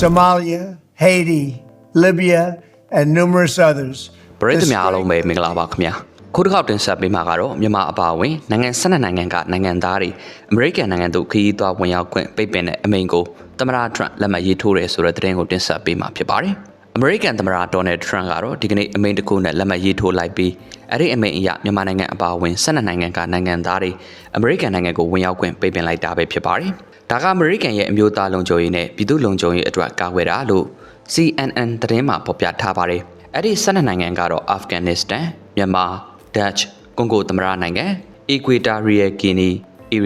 Somalia, Haiti, Libya, and numerous others. ပရိသတ် This များအားလုံးပဲမင်္ဂလာပါခင်ဗျာခုတစ်ခေါက်တင်ဆက်ပေးမှာကတော့မြန်မာအပါအဝင်နိုင်ငံ12နိုင်ငံကနိုင်ငံသားတွေအမေရိကန်နိုင်ငံတို့ခရီးသွားဝင်ရောက်ခွင့်ပိတ်ပင်တဲ့အမိန့်ကိုသမ္မတထရန့်လက်မှတ်ရေးထိုးတယ်ဆိုတဲ့သတင်းကိုတင်ဆက်ပေးမှာဖြစ်ပါတယ် အမေရိကန်သမ္မတဒေါ်နယ်ထရန့်ကတော့ဒီကနေ့အမိန့်တစ်ခုနဲ့လက်မှတ်ရေးထိုးလိုက်ပြီးအဲ့ဒီအမိန့်အရမြန်မာနိုင်ငံအပါအဝင်12နိုင်ငံကနိုင်ငံသားတွေအမေရိကန်နိုင်ငံကိုဝင်ရောက်ခွင့်ပိတ်ပင်လိုက်တာပဲဖြစ်ပါတယ်ဒါကအမေရိကန်ရဲ့အမျိုးသားလုံခြုံရေးနဲ့ပြည်သူ့လုံခြုံရေးအတွက်ကာကွယ်တာလို့ CNN သတင်းမှာဖော်ပြထားပါတယ်။အဲ့ဒီ12နိုင်ငံကတော့အာဖဂန်နစ္စတန်၊မြန်မာ၊ဒတ်ချ်၊ကွန်ဂိုသမ္မတနိုင်ငံ၊အီကွေတာရီယယ်ဂီနီ၊အီ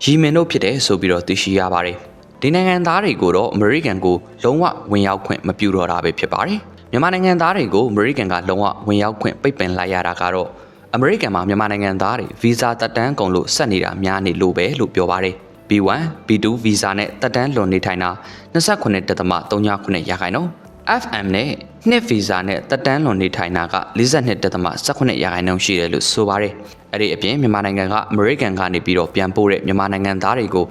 ရီထရီးယား၊ဟေတီ၊အီရန်၊လစ်ဗျာ၊ဆိုမာလီယာ၊ဆူဒန်နဲ့ယီမင်တို့ဖြစ်တယ်ဆိုပြီးတော့သိရှိရပါတယ်။ဒီနိုင်ငံသားတွေကိုတော့အမေရိကန်ကိုလုံးဝဝင်ရောက်ခွင့်မပြုတော့တာပဲဖြစ်ပါတယ်။မြန်မာနိုင်ငံသားတွေကိုအမေရိကန်ကလုံးဝဝင်ရောက်ခွင့်ပိတ်ပင်လိုက်ရတာကတော့အမေရိကန်မှာမြန်မာနိုင်ငံသားတွေဗီဇာတက်တန်းကုန်လို့ဆက်နေတာများနေလို့ပဲလို့ပြောပါတယ်။ B1, B2 ဗီဇာနဲ့တက်တန်းလွန်နေထိုင်တာ29.39ရာခိုင်နှုန်း FM နဲ့ နှစ်ဗီဇာနဲ့တက်တန်းလွန်နေထိုင်တာက42.18ရာခိုင်နှုန်းရှိတယ်လို့ဆိုပါတယ်။အဲ့ဒီအပြင်မြန်မာနိုင်ငံကအမေရိကန်ကနေပြီးတော့ပြန်ပို့တဲ့မြန်မာနိုင်ငံသားတွေကို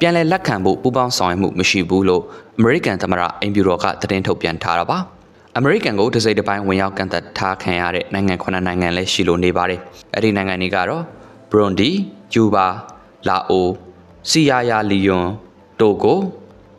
ပြန်လည်လက်ခံဖို့ပူးပေါင်းဆောင်ရွက်မှုမရှိဘူးလို့အမေရိကန်သမ္မတအိမ်ဖြူတော်ကသတင်းထုတ်ပြန်ထားတာပါ။အမေရိကန်ကိုတစိမ့်တစ်ပိုင်းဝင်ရောက်ကန်သက်ထားခံရတဲ့နိုင်ငံခုနှစ်နိုင်ငံလည်းရှိလို့နေပါတယ်။အဲ့ဒီနိုင်ငံတွေကတော့ဘရွန်ဒီ၊ကျူဘာ၊လာအို၊စီယာယာလီယွန်၊တိုဂို၊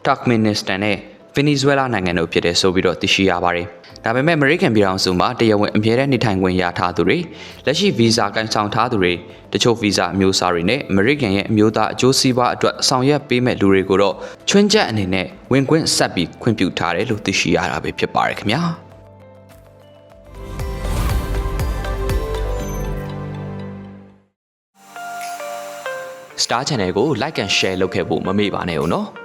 တက်မင်နစ္စတန်နဲ့ ဗင်နီဇွဲလားနိုင်ငံတို့ဖြစ်တဲ့ဆိုပြီးတော့သိရှိရပါတယ်။ဒါပေမဲ့အမေရိကန်ပြည်ထောင်စုမှာတရားဝင်အမြဲတမ်းနေထိုင်ခွင့်ရထားသူတွေလက်ရှိဗီဇာကန်ဆောင်ထားသူတွေတချို့ဗီဇာအမျိုးအစားတွေနဲ့အမေရိကန်ရဲ့အမျိုးသားအကျိုးစီးပွားအတွက်ဆောင်ရွက်ပေးမဲ့လူတွေကိုတော့ချွင်းချက်အနေနဲ့ဝင်ခွင့်ဆက်ပြီးခွင့်ပြုထားတယ်လို့သိရှိရတာပဲဖြစ်ပါတယ်ခင်ဗျာ။ Star Channel ကို like and share လုပ်ခဲ့ဖို့မမေ့ပါနဲ့ဦးနော်။